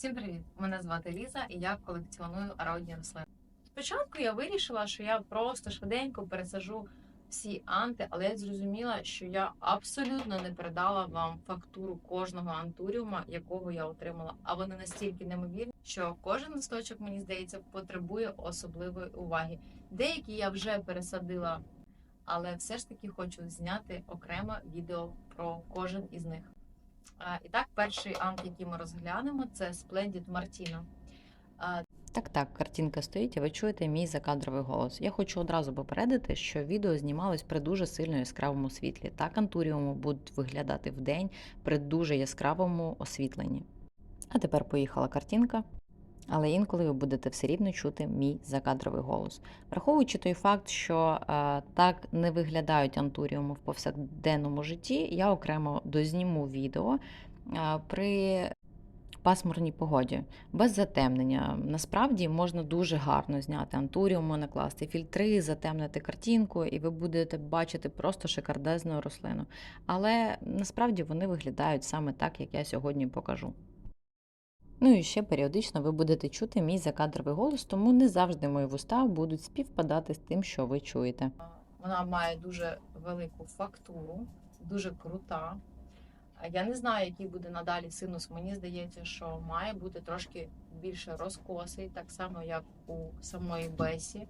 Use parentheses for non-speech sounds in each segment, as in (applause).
Всім привіт! Мене звати Ліза і я колекціоную ародні рослини. Спочатку я вирішила, що я просто швиденько пересажу всі анти, але я зрозуміла, що я абсолютно не передала вам фактуру кожного антуріума, якого я отримала. А вони настільки неймовірні, що кожен листочок, мені здається, потребує особливої уваги. Деякі я вже пересадила, але все ж таки хочу зняти окреме відео про кожен із них. І так, перший ант, який ми розглянемо, це Splendid Martino. Так, так, картинка стоїть, і ви чуєте мій закадровий голос. Я хочу одразу попередити, що відео знімалось при дуже сильно яскравому світлі. Так антуріуми будуть виглядати в день при дуже яскравому освітленні. А тепер поїхала картинка. Але інколи ви будете все рівно чути мій закадровий голос. Враховуючи той факт, що е, так не виглядають антуріуми в повсякденному житті, я окремо дозніму відео е, при пасмурній погоді, без затемнення. Насправді можна дуже гарно зняти антуріуми, накласти фільтри, затемнити картинку, і ви будете бачити просто шикардезну рослину. Але насправді вони виглядають саме так, як я сьогодні покажу. Ну і ще періодично ви будете чути мій закадровий голос, тому не завжди мої вуста будуть співпадати з тим, що ви чуєте. Вона має дуже велику фактуру, дуже крута. Я не знаю, який буде надалі синус. Мені здається, що має бути трошки більше розкосий, так само, як у самої Бесі.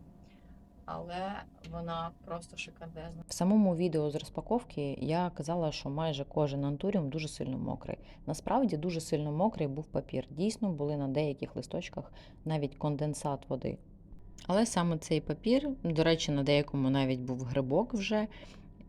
Але вона просто шикардезна. В самому відео з розпаковки я казала, що майже кожен антуріум дуже сильно мокрий. Насправді дуже сильно мокрий був папір. Дійсно, були на деяких листочках навіть конденсат води. Але саме цей папір, до речі, на деякому навіть був грибок вже,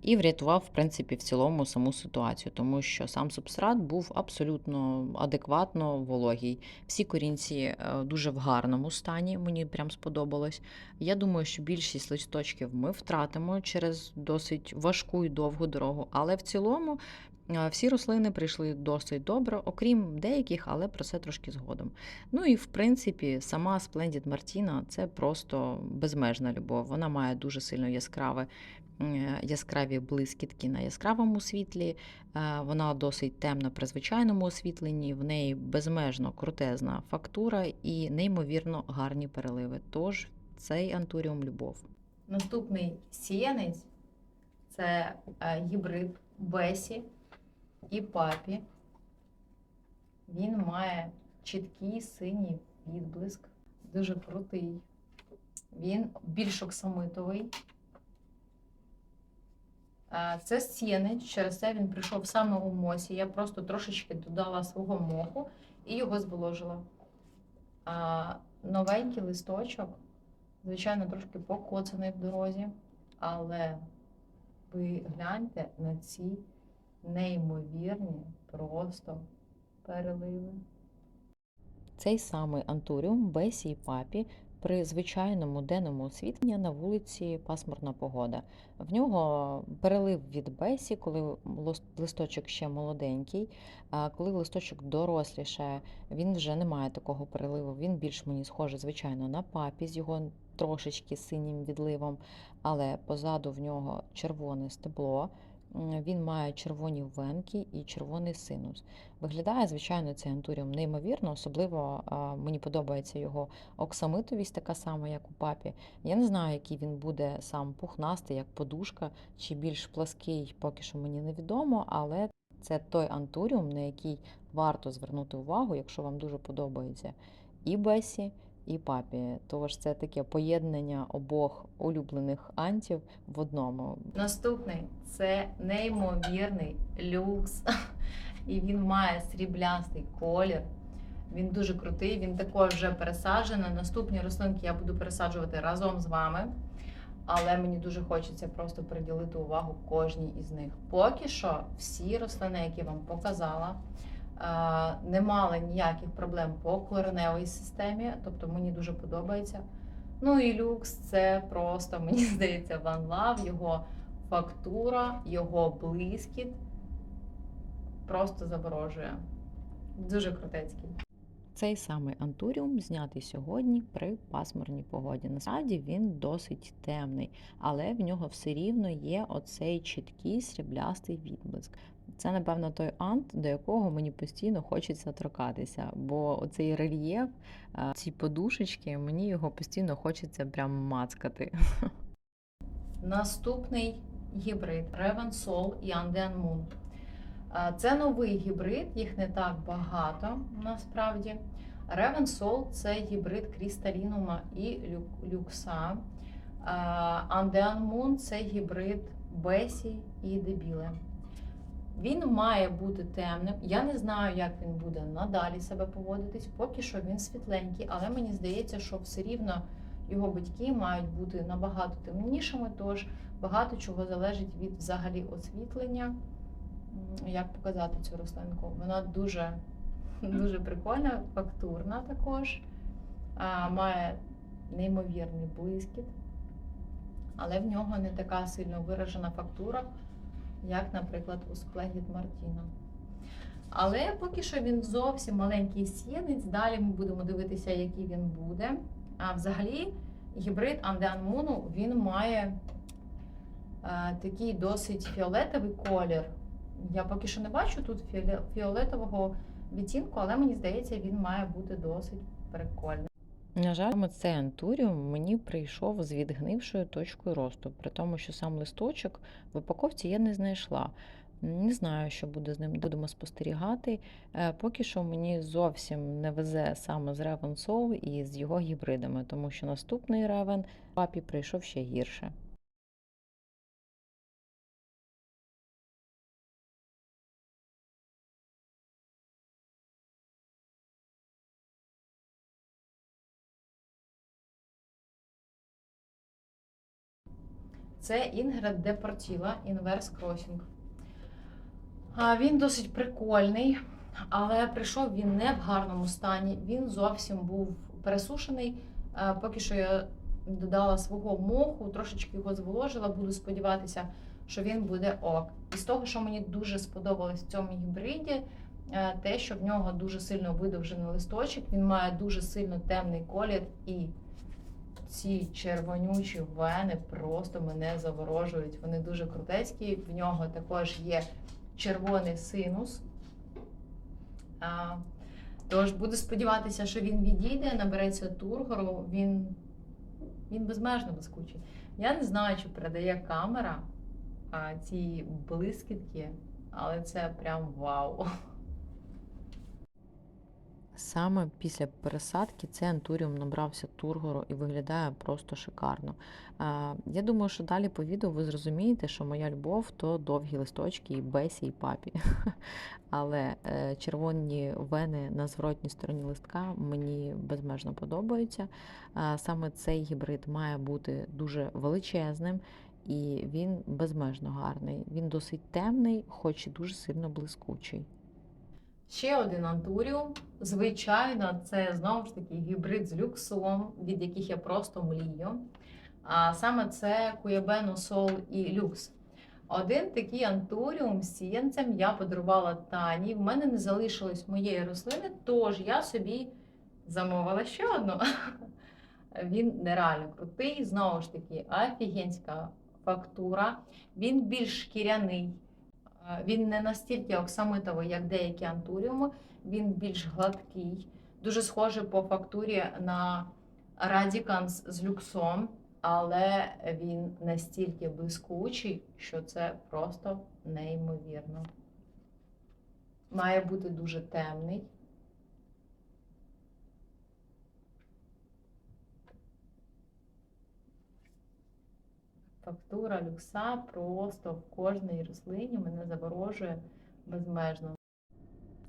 і врятував, в принципі, в цілому саму ситуацію, тому що сам субстрат був абсолютно адекватно вологий. Всі корінці е, дуже в гарному стані, мені прям сподобалось. Я думаю, що більшість листочків ми втратимо через досить важку і довгу дорогу, але в цілому. е, Всі рослини прийшли досить добре, окрім деяких, але про це трошки згодом. Ну і в принципі, сама Splendid Martina – це просто безмежна любов. Вона має дуже сильно яскраве яскраві блискітки на яскравому світлі. Е, Вона досить темна при звичайному освітленні, в неї безмежно крутезна фактура і неймовірно гарні переливи. Тож цей антуріум любов. Наступний сіянець це е, гібрид Бесі і папі. Він має чіткий синій відблиск, дуже крутий. Він більш оксамитовий. Це сіянець, через це він прийшов саме у мосі. Я просто трошечки додала свого моху і його зволожила. А, Новенький листочок, звичайно, трошки покоцаний в дорозі, але ви гляньте на ці неймовірні просто переливи. Цей самий антуріум Бесі і папі при звичайному денному освітленні на вулиці пасмурна погода. В нього перелив від Бесі, коли листочок ще молоденький, а коли листочок дорослішає, він вже не має такого переливу. Він більш мені схожий, звичайно, на папі з його трошечки синім відливом, але позаду в нього червоне стебло. Він має червоні венки і червоний синус. Виглядає, звичайно, цей антуріум неймовірно, особливо мені подобається його оксамитовість, така сама, як у папі. Я не знаю, який він буде сам пухнастий, як подушка, чи більш плаский, поки що мені невідомо, але це той антуріум, на який варто звернути увагу, якщо вам дуже подобається і Бесі, і папі. Тож це таке поєднання обох улюблених антів в одному. Наступний це неймовірний люкс. (laughs) І він має сріблястий колір. Він дуже крутий, він також вже пересаджений. Наступні рослинки я буду пересаджувати разом з вами. Але мені дуже хочеться просто приділити увагу кожній із них. Поки що всі рослини, які я вам показала, не мали ніяких проблем по кореневій системі, тобто мені дуже подобається. Ну і люкс це просто, (laughs) мені здається, One Love, його фактура, його блискіт просто заворожує. Дуже крутецький. Цей самий антуріум знятий сьогодні при пасмурній погоді. Насправді він досить темний, але в нього все рівно є оцей чіткий сріблястий відблиск. Це, напевно, той ант, до якого мені постійно хочеться торкатися, бо оцей рельєф, ці подушечки, мені його постійно хочеться прям мацкати. (laughs) Наступний гібрид Soul і Andean Moon. Це новий гібрид, їх не так багато насправді. Soul це гібрид Крісталінума і Люкса. А, Andean Moon це гібрид Бесі і Дебіле. Він має бути темним. Я не знаю, як він буде надалі себе поводитись. Поки що він світленький, але мені здається, що все рівно його батьки мають бути набагато темнішими, тож багато чого залежить від взагалі освітлення. Як показати цю рослинку? Вона дуже, (laughs) дуже прикольна, фактурна також, а, має неймовірний блискіт, але в нього не така сильно виражена фактура, як, наприклад, у Splendid Martino. Але поки що він зовсім маленький сіянець. Далі ми будемо дивитися, який він буде. А взагалі, гібрид Andean Moon, він має е, такий досить фіолетовий колір. Я поки що не бачу тут фіолетового відтінку, але мені здається, він має бути досить прикольним. На жаль, цей антуріум мені прийшов з відгнившою точкою росту, при тому, що сам листочок в упаковці я не знайшла. Не знаю, що буде з ним. Будемо спостерігати. Е, Поки що мені зовсім не везе саме з Raven Soul і з його гібридами, тому що наступний Raven папі прийшов ще гірше. Це Інгред Депортіла Інверс Кросінг. Він досить прикольний, але прийшов він не в гарному стані. Він зовсім був пересушений. Поки що я додала свого моху, трошечки його зволожила. Буду сподіватися, що він буде ок. І з того, що мені дуже сподобалось в цьому гібриді, те, що в нього дуже сильно видовжений листочок, він має дуже сильно темний колір і ці червонючі вени просто мене заворожують. Вони дуже крутецькі. В нього також є червоний синус. А, тож буду сподіватися, що він відійде, набереться тургору. Він, він безмежно блискучий. Я не знаю, чи передає камера а, ці блискітки, але це прям вау. Саме після пересадки цей антуріум набрався тургору і виглядає просто шикарно. Я думаю, що далі по відео ви зрозумієте, що моя любов то довгі листочки і бесі, і папі. (laughs) Але е, червоні вени на зворотній стороні листка мені безмежно подобаються. Саме цей гібрид має бути дуже величезним. І він безмежно гарний. Він досить темний, хоч і дуже сильно блискучий. Ще один антуріум. Звичайно, це знову ж таки гібрид з люксом, від яких я просто млію. А саме це Куєбено Сол і Люкс. Один такий антуріум з сіянцем я подарувала Тані. В мене не залишилось моєї рослини, тож я собі замовила ще одну. (laughs) Він нереально крутий, знову ж таки, офігенська фактура. Він більш шкіряний. Він не настільки оксамитовий, як деякі антуріуми, він більш гладкий, дуже схожий по фактурі на Радікан з люксом, але він настільки блискучий, що це просто неймовірно. Має бути дуже темний. Фактура люкса просто в кожній рослині мене заворожує безмежно.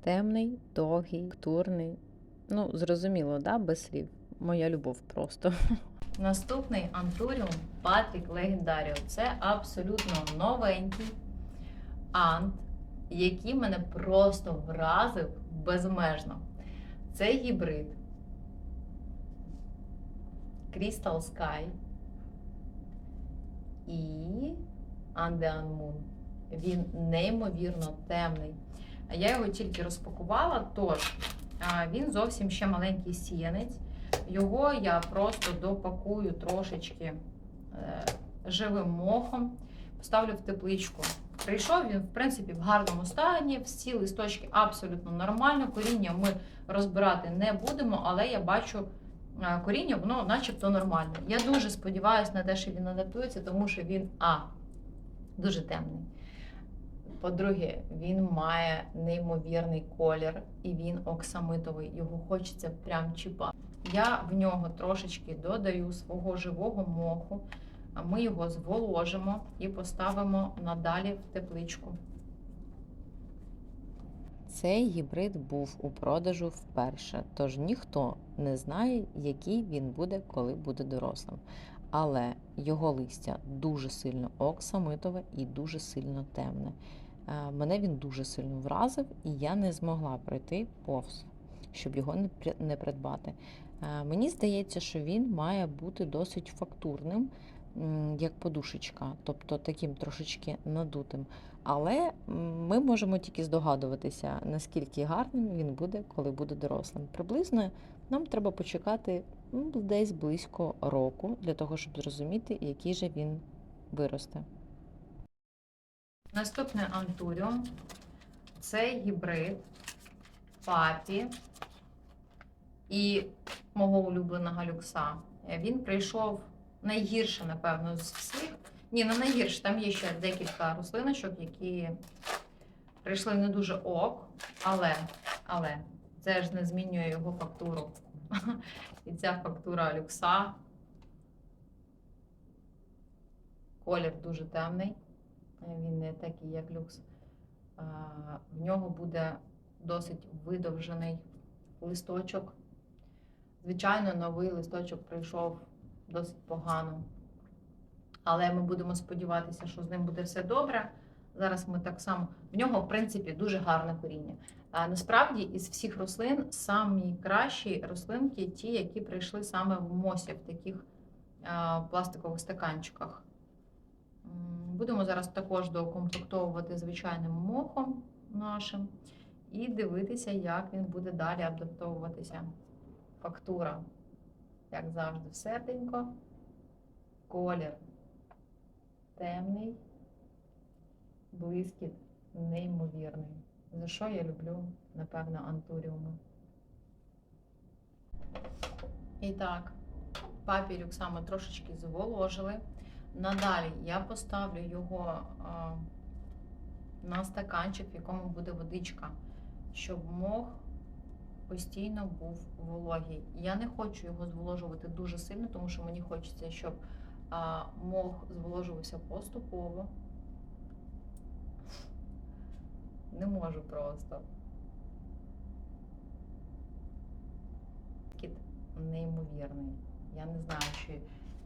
Темний, довгий, фактурний. Ну, зрозуміло, да, без слів. Моя любов просто. (laughs) Наступний антуріум Патрік Легендаріо. Це абсолютно новенький ант, який мене просто вразив безмежно. Це гібрид Crystal Sky і Moon. Він неймовірно темний. Я його тільки розпакувала, тож він зовсім ще маленький сіянець. Його я просто допакую трошечки е, живим мохом, поставлю в тепличку Прийшов він, в принципі, в гарному стані, всі листочки абсолютно нормально. Коріння ми розбирати не будемо, але я бачу коріння, воно начебто нормальне. Я дуже сподіваюся на те, що він адаптується, тому що він А. Дуже темний. По-друге, він має неймовірний колір і він оксамитовий. Його хочеться прям чіпати. Я в нього трошечки додаю свого живого моху. Ми його зволожимо і поставимо надалі в тепличку. Цей гібрид був у продажу вперше, тож ніхто не знає, який він буде, коли буде дорослим. Але його листя дуже сильно оксамитове і дуже сильно темне. Е, Мене він дуже сильно вразив, і я не змогла пройти повз, щоб його не при- не придбати. Е, Мені здається, що він має бути досить фактурним, як подушечка, тобто таким трошечки надутим. Але ми можемо тільки здогадуватися, наскільки гарним він буде, коли буде дорослим. Приблизно нам треба почекати десь близько року для того, щоб зрозуміти, який же він виросте. Наступний антуріум це гібрид папі і мого улюбленого люкса. Він прийшов найгірше, напевно, з всіх. Ні, не найгірше, там є ще декілька рослиночок, які прийшли не дуже ок, але, але це ж не змінює його фактуру. (laughs) І ця фактура люкса. Колір дуже темний. Він не такий, як люкс. В нього буде досить видовжений листочок. Звичайно, новий листочок прийшов досить погано. Але ми будемо сподіватися, що з ним буде все добре. Зараз ми так само. В нього, в принципі, дуже гарне коріння. А насправді, із всіх рослин самі кращі рослинки ті, які прийшли саме в мосі, в таких а, пластикових стаканчиках. Будемо зараз також доукомплектовувати звичайним мохом нашим і дивитися, як він буде далі адаптовуватися. Фактура, як завжди, серденько, колір темний, блискіт неймовірний. За що я люблю, напевно, антуріуми. І так, папірюк саме трошечки зволожили. Надалі я поставлю його а, на стаканчик, в якому буде водичка, щоб мох постійно був вологий. Я не хочу його зволожувати дуже сильно, тому що мені хочеться, щоб мох зволожувався поступово. Не можу просто. Кіт неймовірний. Я не знаю, чи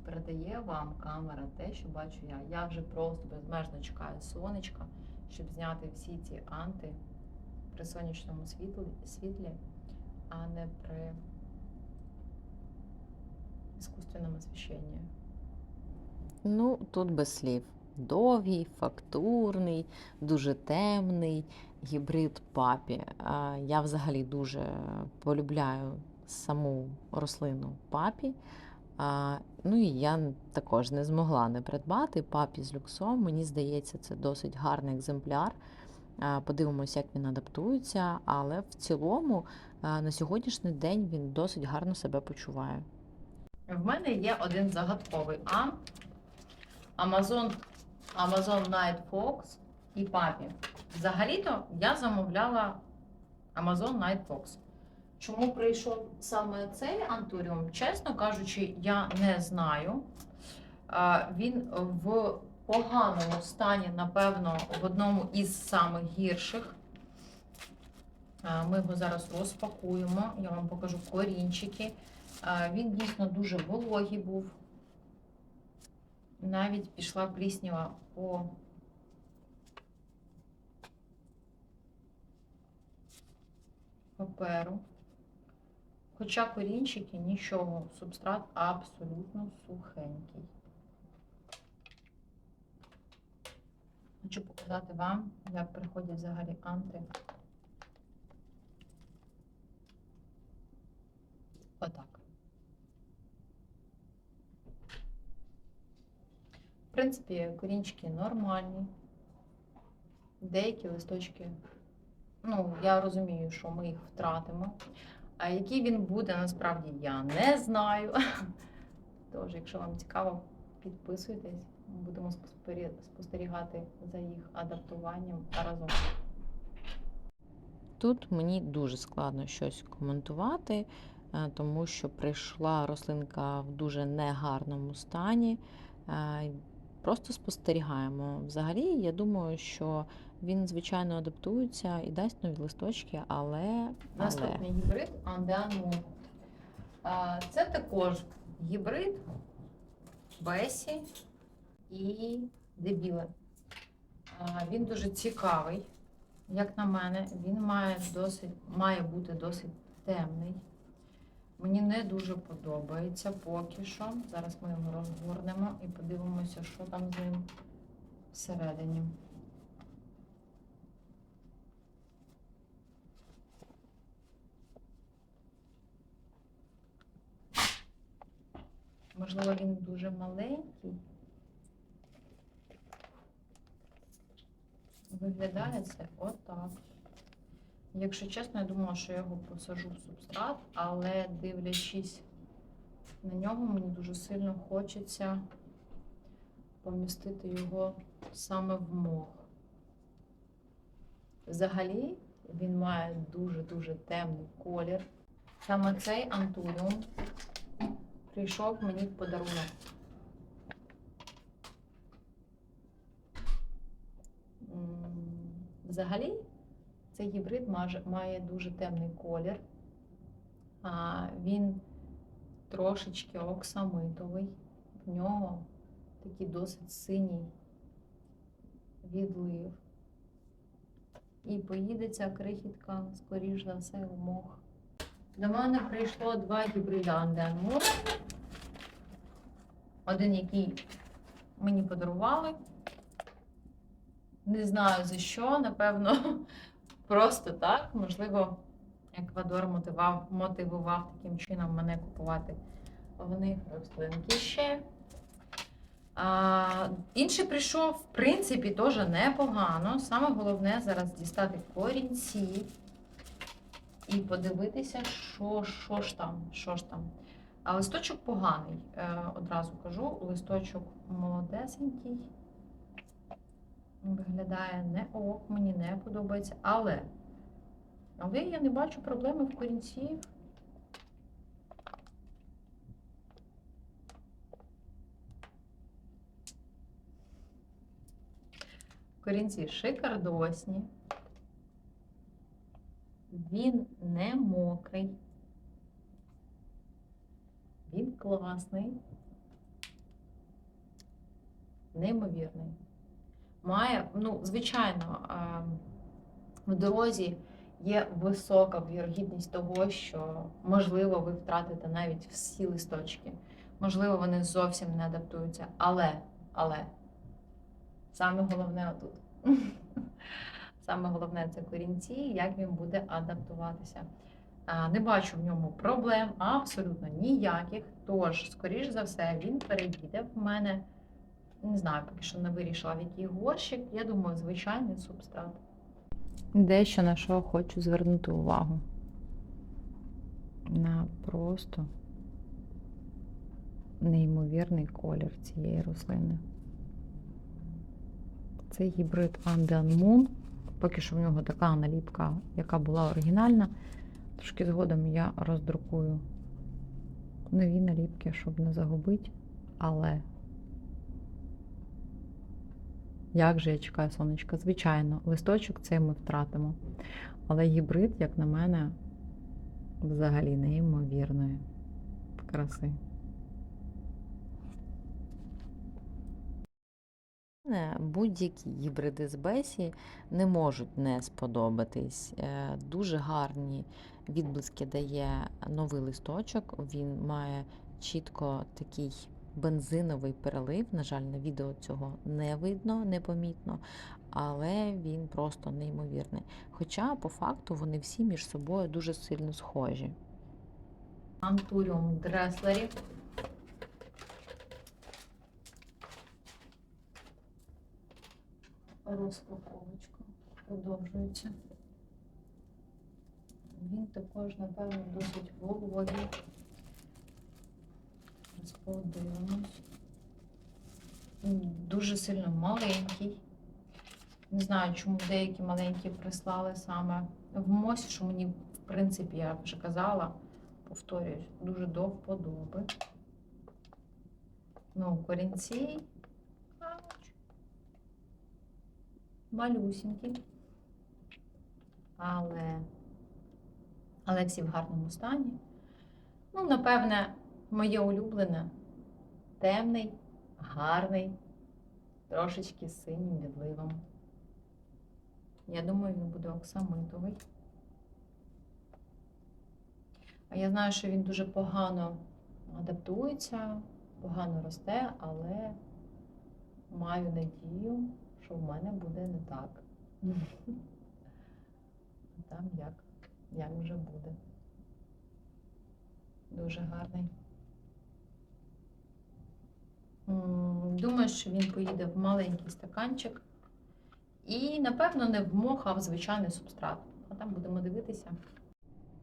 передає вам камера те, що бачу я. Я вже просто безмежно чекаю сонечка, щоб зняти всі ці анти при сонячному світлі, а не при іскусственному освіщенні. Ну, тут без слів. Довгий, фактурний, дуже темний гібрид папі. Я взагалі дуже полюбляю саму рослину папі. Ну і я також не змогла не придбати папі з люксом. Мені здається, це досить гарний екземпляр. Подивимося, як він адаптується, але в цілому на сьогоднішній день він досить гарно себе почуває. В мене є один загадковий ан. Amazon, Amazon Night Fox і папі. Взагалі-то я замовляла Amazon Night Fox. Чому прийшов саме цей антуріум? Чесно кажучи, я не знаю. Він в поганому стані, напевно, в одному із самих гірших. Ми його зараз розпакуємо. Я вам покажу корінчики. Він дійсно дуже вологий був. Навіть пішла пліснява по паперу. Хоча корінчики нічого, субстрат абсолютно сухенький. Хочу показати вам, як приходять взагалі анти. Отак. В принципі, корінчики нормальні. деякі листочки, ну, я розумію, що ми їх втратимо. А який він буде, насправді я не знаю. (laughs) Тож, якщо вам цікаво, підписуйтесь, ми будемо спостерігати за їх адаптуванням разом. Тут мені дуже складно щось коментувати, е, тому що прийшла рослинка в дуже негарному стані. Просто спостерігаємо. Взагалі, я думаю, що він, звичайно, адаптується і дасть нові листочки, але, але Наступний гібрид Andean Moon. А, Це також гібрид Бесі і Дебіле. Він дуже цікавий, як на мене. Він має, досить, має бути досить темний. Мені не дуже подобається поки що. Зараз ми його розгорнемо і подивимося, що там з ним всередині. Можливо, він дуже маленький. Виглядає це отак. Якщо чесно, я думала, що я його посажу в субстрат, але дивлячись на нього, мені дуже сильно хочеться помістити його саме в мох. Взагалі, він має дуже-дуже темний колір. Саме цей антуріум прийшов мені в подарунок. Взагалі, цей гібрид має дуже темний колір. Він трошечки оксамитовий. В нього такий досить синій відлив. І поїде ця крихітка, скоріш за все, в мох. До мене прийшло два гібрида Анденмур. Один, який мені подарували. Не знаю за що, напевно, просто так. Можливо, Еквадор мотивував, мотивував таким чином мене купувати в них рослинки ще. А, інший прийшов, в принципі, теж непогано. Саме головне зараз дістати корінці і подивитися, що, що ж там, що ж там. А листочок поганий, е, одразу кажу. Листочок молодесенький. Виглядає не ок, мені не подобається, але, але я не бачу проблеми в корінці. Корінці шикардосні. Він не мокрий. Він класний. Неймовірний. Має, ну, звичайно, в дорозі є висока вірогідність того, що можливо ви втратите навіть всі листочки. Можливо, вони зовсім не адаптуються. Але, але саме головне отут. (laughs) Саме головне це корінці, як він буде адаптуватися. Не бачу в ньому проблем, абсолютно ніяких. Тож, скоріш за все, він переїде в мене. Не знаю, поки що не вирішила, в який горщик. Я думаю, звичайний субстрат. дещо на що хочу звернути увагу. На просто неймовірний колір цієї рослини. Це гібрид Andean Moon. Поки що в нього така наліпка, яка була оригінальна. Трошки згодом я роздрукую нові наліпки, щоб не загубити. Але як же я чекаю сонечка? Звичайно, листочок цей ми втратимо. Але гібрид, як на мене, взагалі неймовірної краси. Будь-які гібриди з Бесі не можуть не сподобатись. Е, Дуже гарні відблиски дає новий листочок. Він має чітко такий бензиновий перелив. На жаль, на відео цього не видно, непомітно, але він просто неймовірний. Хоча, по факту, вони всі між собою дуже сильно схожі. Антуріум дреслері. Розпаковочка. продовжується. Він також, напевно, досить вологий. Зараз подивимось. Дуже сильно маленький. Не знаю, чому деякі маленькі прислали саме в мосі, що мені, в принципі, я вже казала, повторююсь, дуже до вподоби. Ну, корінці. Малюсінькі. Але, але всі в гарному стані. Ну, напевне, моє улюблене темний, гарний, трошечки синім відливом. Я думаю, він буде оксамитовий. А я знаю, що він дуже погано адаптується, погано росте, але маю надію, що в мене буде не так. (laughs) Там як, як вже буде. Дуже гарний. Думаю, що він поїде в маленький стаканчик. І, напевно, не в мох, а в звичайний субстрат. А там будемо дивитися.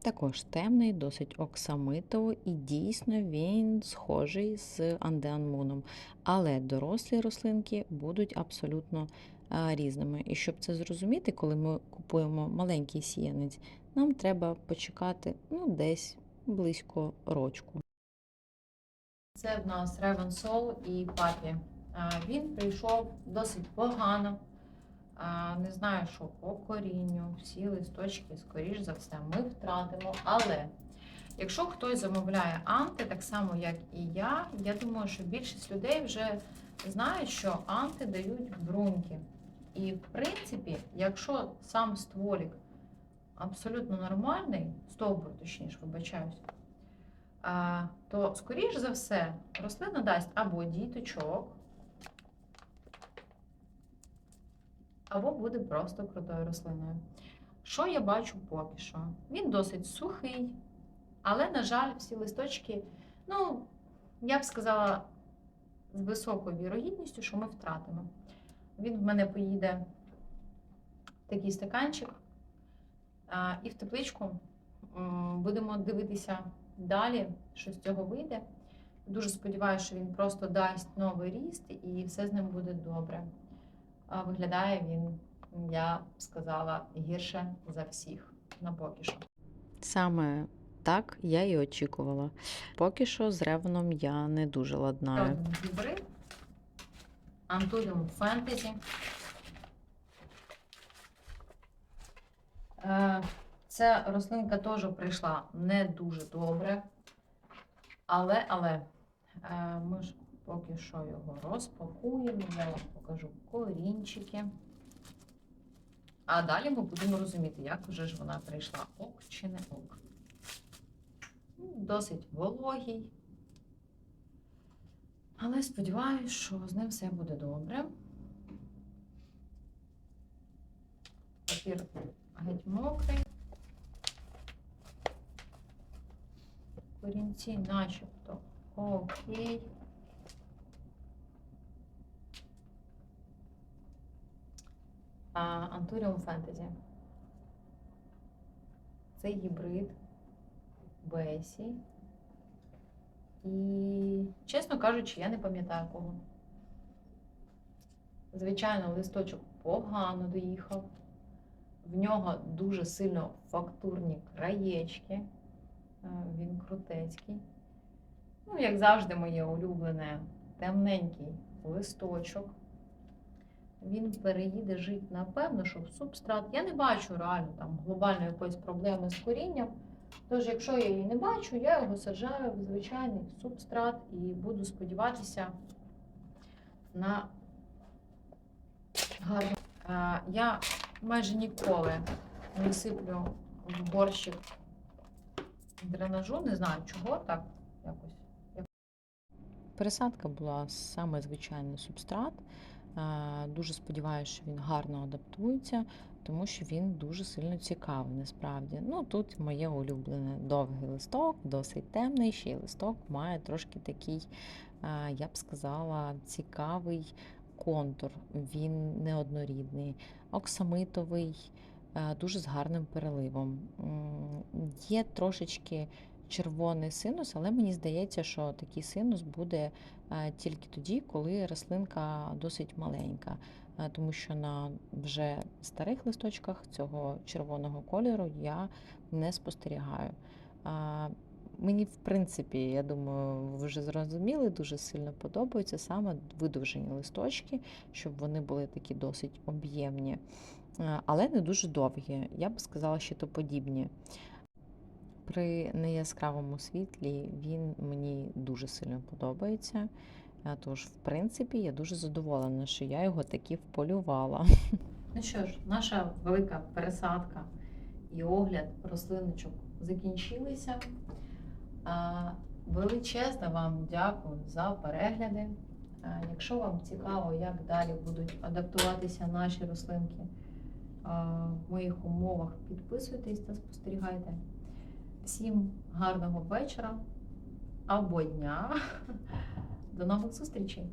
Також темний, досить оксамитово, і дійсно він схожий з андеанмуном. Але дорослі рослинки будуть абсолютно різними. І щоб це зрозуміти, коли ми купуємо маленький сіянець, нам треба почекати ну, десь близько рочку. Це в нас Ревен Сол і Папі. Він прийшов досить погано. Не знаю, що по корінню, всі листочки, скоріш за все, ми втратимо. Але якщо хтось замовляє анти, так само як і я, я думаю, що більшість людей вже знають, що анти дають бруньки. І в принципі, якщо сам стволік абсолютно нормальний, стовбур, точніше, вибачаюсь, то, скоріш за все, рослина дасть або діточок, або буде просто крутою рослиною. Що я бачу поки що? Він досить сухий, але, на жаль, всі листочки, ну, я б сказала, з високою вірогідністю, що ми втратимо. Він в мене поїде в такий стаканчик, і в тепличку будемо дивитися далі, що з цього вийде. Дуже сподіваюся, що він просто дасть новий ріст і все з ним буде добре. А Виглядає він, я б сказала, гірше за всіх на поки що. Саме так я і очікувала. Поки що з ревном я не дуже ладнаю. Гібрид. Антуріум фентезі. Ця рослинка теж прийшла не дуже добре. Але, але е, ми ж поки що його розпакуємо, я вам покажу корінчики. А далі ми будемо розуміти, як вже ж вона прийшла, ок чи не ок. Ну, Досить вологий. Але сподіваюся, що з ним все буде добре. Папір геть мокрий. Корінці начебто окей. А, Антуріум фентезі. Це гібрид Бесі. І, чесно кажучи, я не пам'ятаю кого. Звичайно, листочок погано доїхав. В нього дуже сильно фактурні краєчки. Е, Він крутецький. Ну, як завжди, моє улюблене темненький листочок. Він переїде жити, напевно, що в субстрат. Я не бачу реально там глобальної якоїсь проблеми з корінням. Тож, якщо я її не бачу, я його саджаю в звичайний субстрат і буду сподіватися на гарну. Я майже ніколи не сиплю в борщик дренажу, не знаю чого так якось. Пересадка була саме звичайний субстрат. Дуже сподіваюся, що він гарно адаптується, тому що він дуже сильно цікавий насправді. Ну тут моє улюблене довгий листок, досить темний, ще й листок має трошки такий, я б сказала, цікавий контур, він неоднорідний, оксамитовий, дуже з гарним переливом. Є трошечки червоний синус, але мені здається, що такий синус буде е, тільки тоді, коли рослинка досить маленька, Е, тому що на вже старих листочках цього червоного кольору я не спостерігаю. Мені, в принципі, я думаю, ви вже зрозуміли, дуже сильно подобаються саме видовжені листочки, щоб вони були такі досить об'ємні, е, але не дуже довгі. Я б сказала, щитоподібні. При неяскравому світлі він мені дуже сильно подобається. Е, Тож, в принципі, я дуже задоволена, що я його таки вполювала. (laughs) Ну що ж, наша велика пересадка і огляд рослиночок закінчилися. А, Величезне вам дякую за перегляди. Якщо вам цікаво, як далі будуть адаптуватися наші рослинки в моїх умовах, підписуйтесь та спостерігайте. Всім гарного вечора або дня. (laughs) До нових зустрічей!